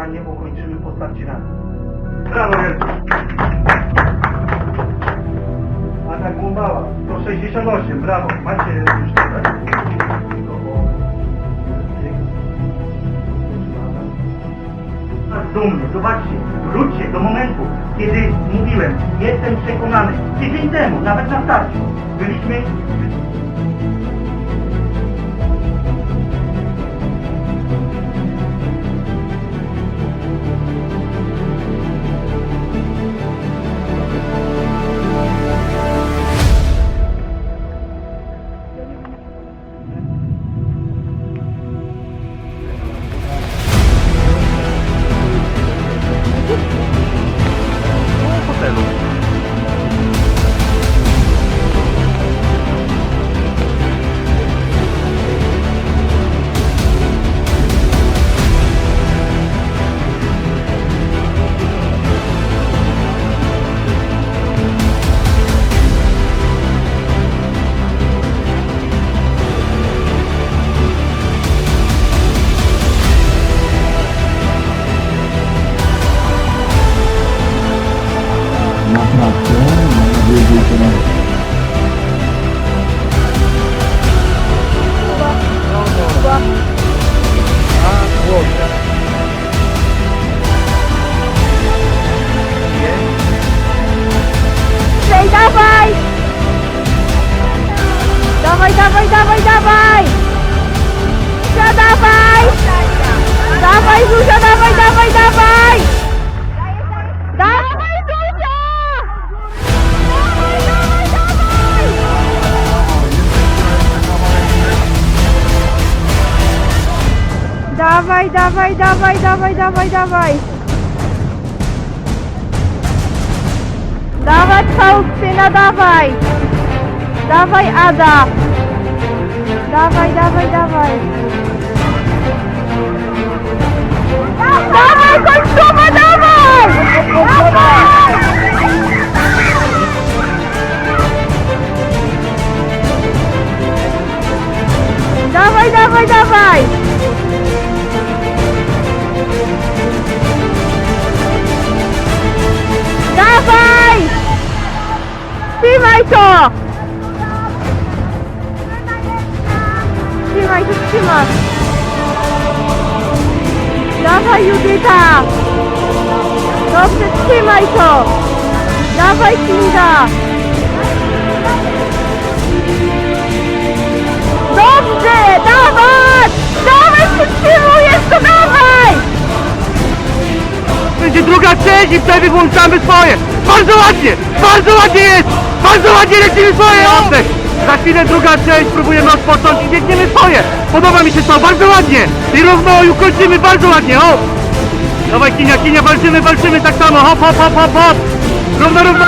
kampanię ukończymy po starcie na Brawo wielkie! Atak Głąbała, 168, brawo. Macie już tak? Tak, dumny, zobaczcie, wróćcie do momentu, kiedy mówiłem, jestem przekonany, tydzień temu, nawet na starcie, byliśmy Na prateleira, not. TV, na TV, na Dawaj, dawaj, dawaj, dawaj, dawaj, dawaj! Dawać Faustyna, dawaj! Dawaj Ada! Dawaj, dawaj, dawaj! Dawaj końcowa, dawaj! Dawaj! Dawaj, dawaj, dawaj! Trzymaj to! Trzymaj to, trzymaj! Dawaj Judyta! Dobrze, trzymaj to! Dawaj Kinga! Dobrze, dawaj! Dawaj, przytrzymujesz to, dawaj! Będzie druga część i wtedy włączamy swoje. Bardzo ładnie, bardzo ładnie jest. Bardzo ładnie lecimy swoje! Za chwilę druga część, próbujemy odpocząć i biegniemy swoje! Podoba mi się to, bardzo ładnie! I równoju kończymy bardzo ładnie, o! Dawaj kinia, kinia, walczymy, walczymy tak samo, hop, hop, hop, hop, hop! Równo, równo!